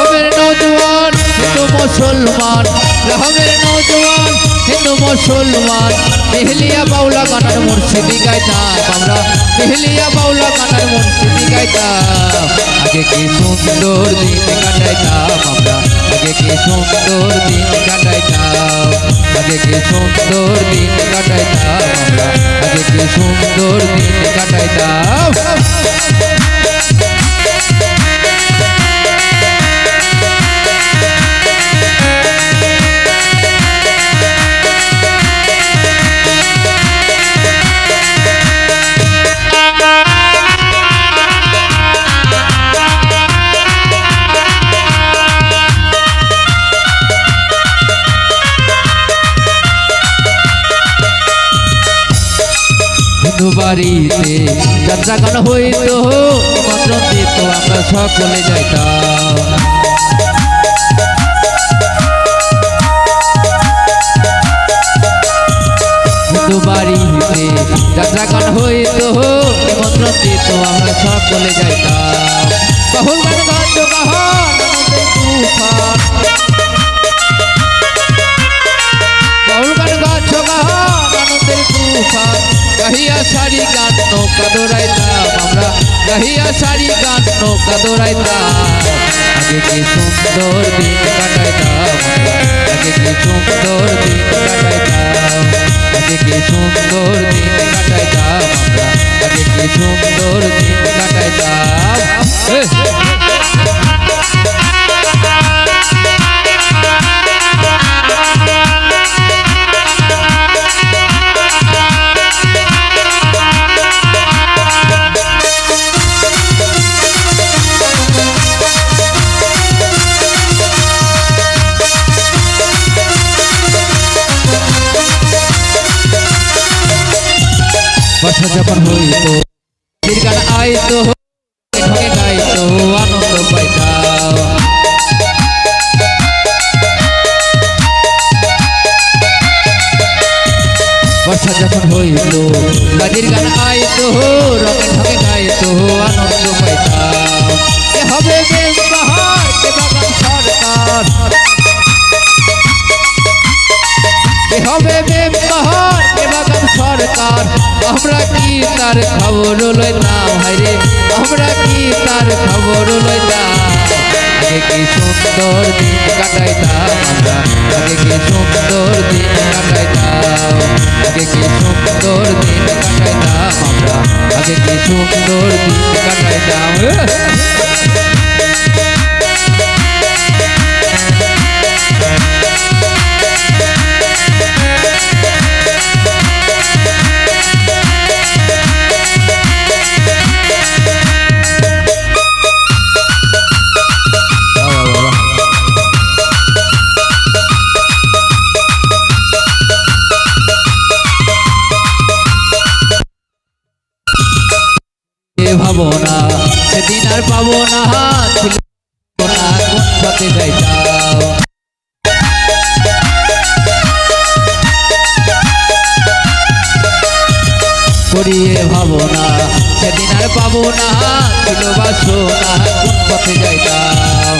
রহমের নৌজওয়ান, হিন্দু মুসলমান। রহমের নৌজওয়ান, হিন্দু মুসলমান। মেহলিয়া বাউলা গানার মুর্শিদি গাইতাম আমরা মেহলিয়া বাউলা গানার মুর্শিদি গাইতাম আগে কি সুন্দর দিন কাটাইতাম আমরা, আগে কি সুন্দর দিন কাটাইতাম। আগে কি সুন্দর দিন কাটাইতাম আমরা, আগে কি সুন্দর দিন কাটাইতাম। বাড়িতে। যাত্রা গান হইত নিমন্ত্রণ দিত আমরা সকলে যাইতাম। বাড়িতে যাত্রা গান হইত নিমন্ত্রণ দিত আমরা সকলে যাইতাম। বহু গান বাউল গাহিয়া সারি গান নৌকা দৌড়াইতাম আমরা গাহিয়া সারি গান নৌকা দৌড়াইতাম আগে কি সুন্দর দিন কাটাইতাম, আগে কি সুন্দর দিন কাটাইতাম, আগে কি সুন্দর দিন কাটাইতাম, আমরা আগে সুন্দর গান আইতো ঢোকে গাইতো আনন্দ পাইতাম বর্ষা যখন হইত বাজির গাইতো আনন্দ পাইতাম আমরা কি তার খবর লইতাম হাইরে আমরা কি তার খবর লইতাম আগে কি সুন্দর দিন কাটাইতাম আমরা? আগে কি সুন্দর দিন কাটাইতাম? আগে কি সুন্দর দিন কাটাইতাম আমরা? আগে কি সুন্দর দিন কাটাইতাম? এ ভাবনা সেদিন আর পাবো না ছিল না সেদিন আর পাবো না ছিল বাসনা কোন পথে যাইতাম।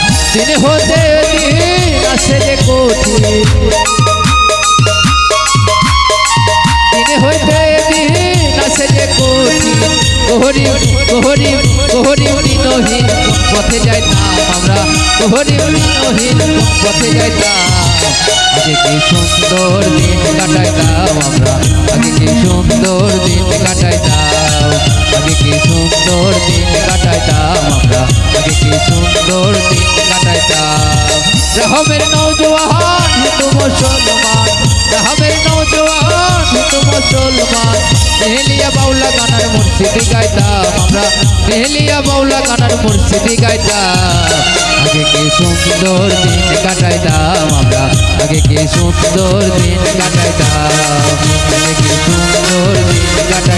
হতে আসে যে কঠিন। দিনে দিন আসে যে কোটি কোহরি কোহরি কোহরি দিনহীন পথে যাইতাম আমরা। কোহরি দিনহীন পথে যাইতাম। আগে কি সুন্দর দিন কাটাইতাম আমরা। আগে কি সুন্দর দিন কাটাইতাম। আগে কি সুন্দর দিন কাটাইতাম আমরা। আগে কি সুন্দর দিন কাটাইতাম। রহমের মুর্শিদি গাইতাম আমরা। মেহেলিয়া বাউলা গানার মুর্শিদি গাইতাম। আগে কি সুন্দর দিন কাটাইতাম আমরা। আগে কি সুন্দর দিন কাটাইতাম। আগে কি সুন্দর দিন কাটাইতাম।